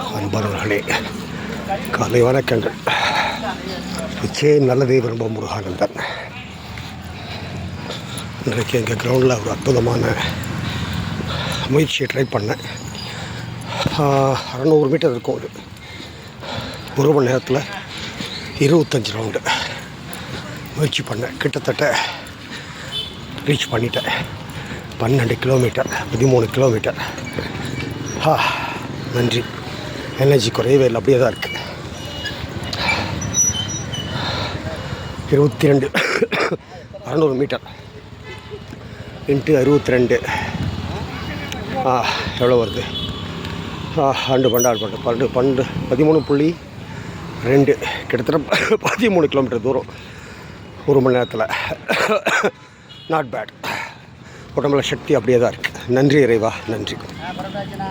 அன்பர்களே காலை வணக்கங்கள். நிச்சயம் நல்லதே விரும்ப முருகானந்தன். இன்றைக்கு எங்கள் கிரவுண்டில் ஒரு அற்புதமான முயற்சியை ட்ரை பண்ணேன். அறநூறு மீட்டர் இருக்கும் ஒரு ஒரு மணி நேரத்தில் இருபத்தஞ்சி ரவுண்டு முயற்சி பண்ணேன். கிட்டத்தட்ட ரீச் பண்ணிட்டேன். பன்னெண்டு கிலோமீட்டர் பதிமூணு கிலோமீட்டர் ஆ நன்றி. எனர்ஜி குறையவே இல்லை அப்படியே தான் இருக்குது இருபத்தி ரெண்டு அறநூறு மீட்டர் இன்ட்டு அறுபத்தி ரெண்டு ஆ எவ்வளோ வருது? ஆ பன்னெண்டு பன்னெண்டு பண்டு பன்னெண்டு பன்னெண்டு பதிமூணு புள்ளி ரெண்டு. கிட்டத்தட்ட பதிமூணு கிலோமீட்டர் தூரம். ஒரு மணி நேரத்தில். நாட் பேட் உடம்புல சக்தி அப்படியே தான் இருக்குது நன்றி இறைவா நன்றி.